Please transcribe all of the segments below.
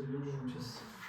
Hazırlıyormuşuz. Hı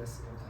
Yes.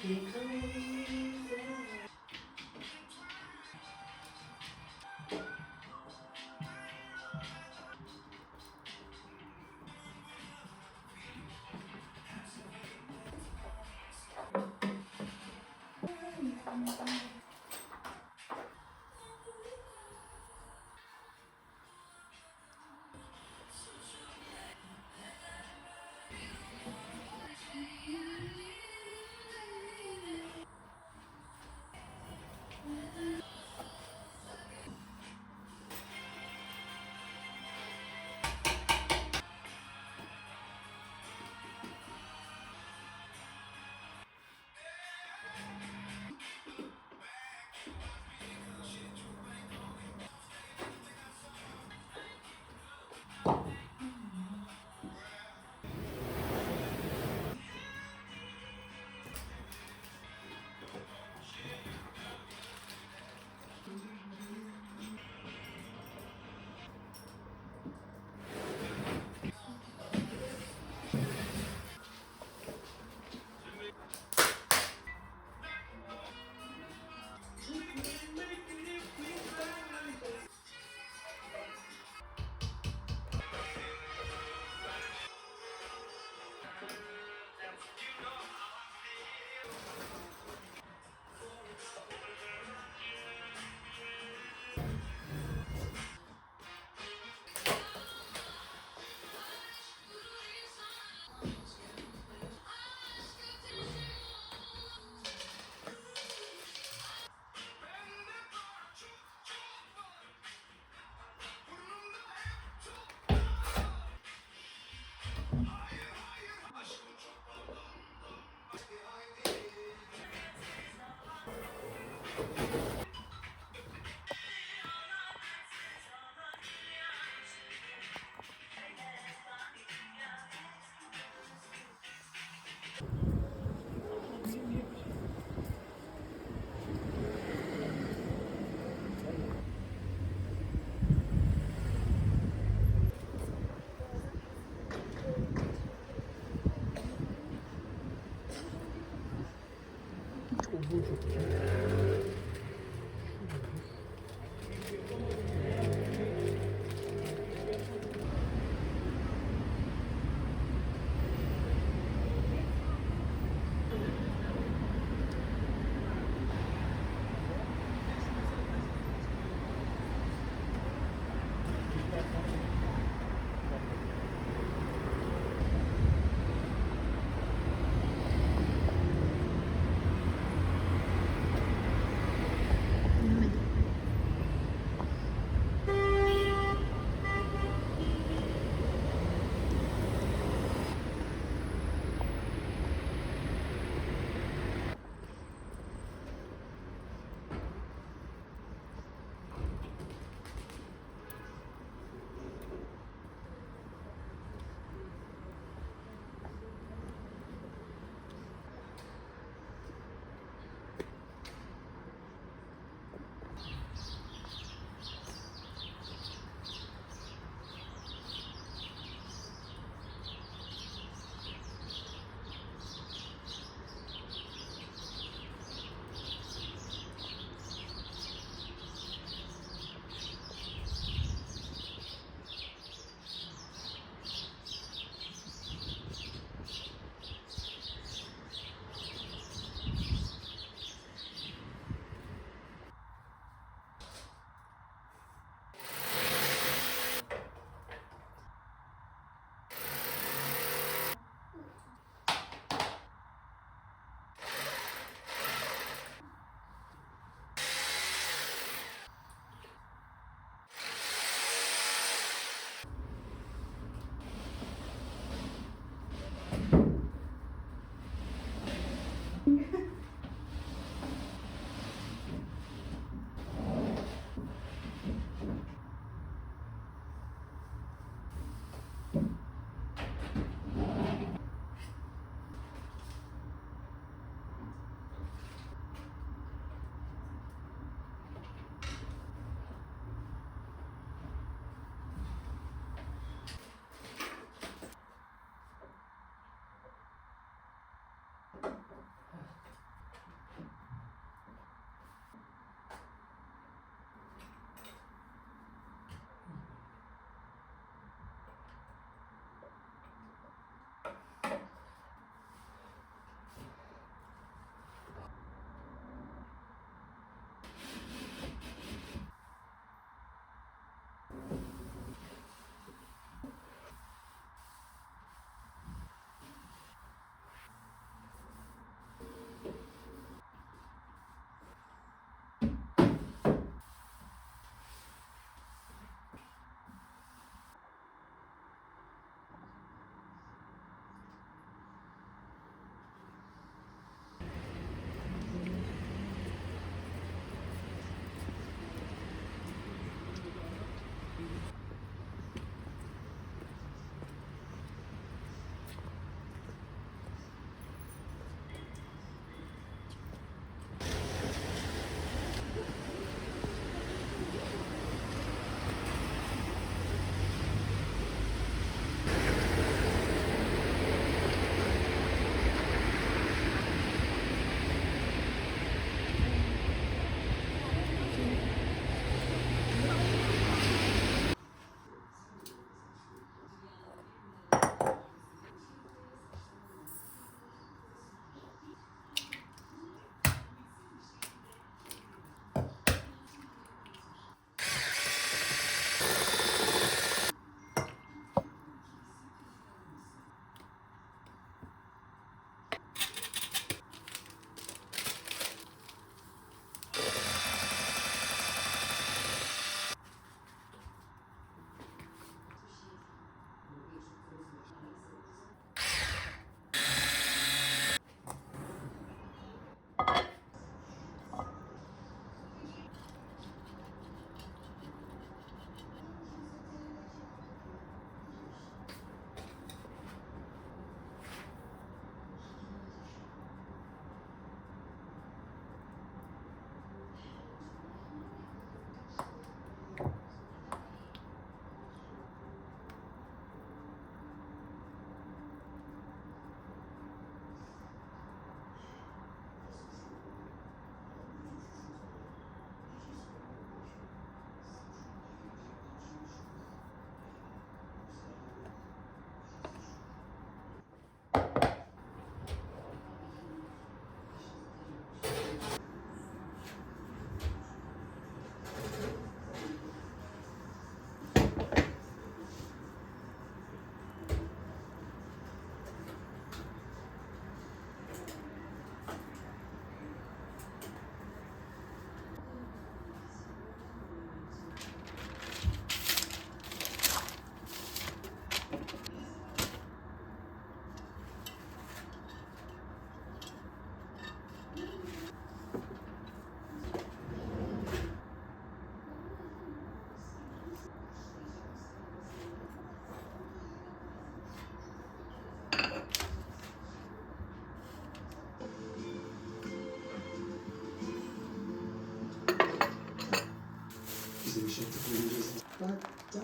Keep going. buçuk.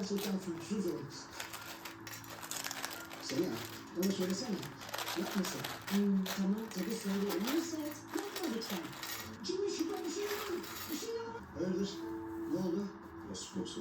Gerçekten suçsuz oldum. Sena, bana söylesene. Yapmasın. Hmm, tamam tabii. Nusret yapma lütfen. Kimi şüphe bir şey yok. Bir şey yok. Hayırdır? Ne oldu? Nasıl yoksa?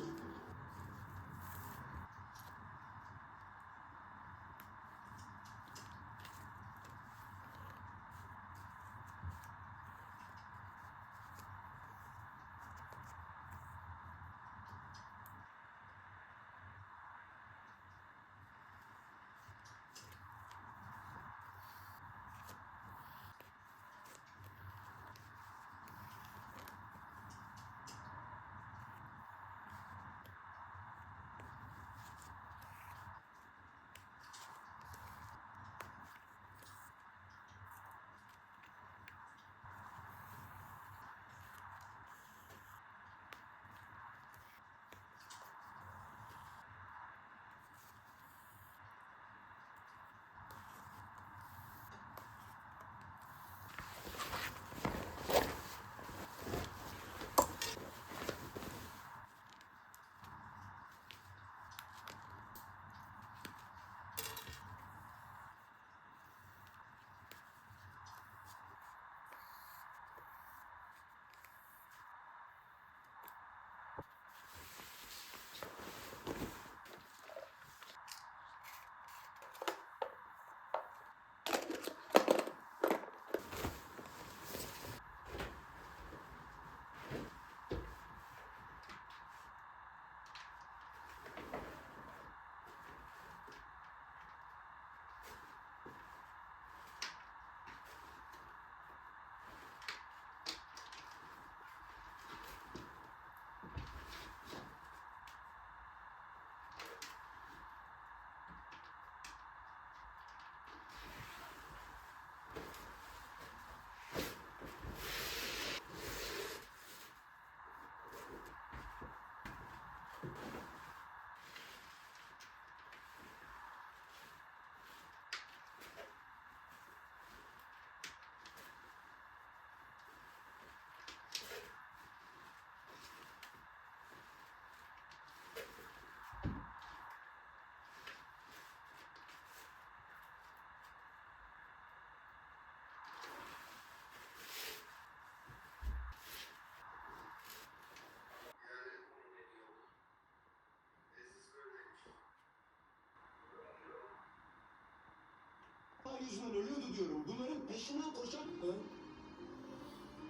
yüzünden ölüyordu diyorum. Bunların peşinden koşan... Ha?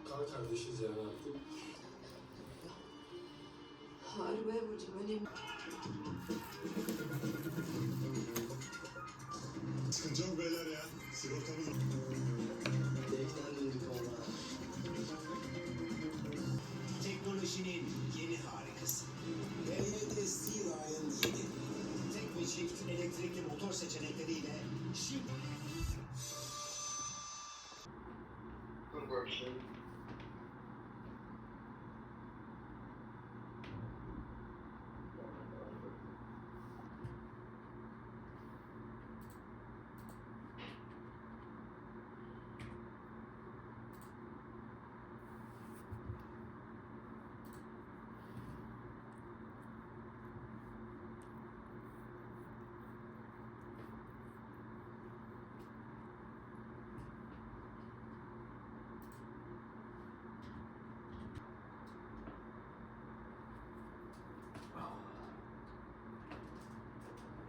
Kan kardeşiz yani artık. Arabaya vuracağım önemli. Sıkıntı beyler ya. Sigortamız... Direkten döndük valla. Teknolojinin person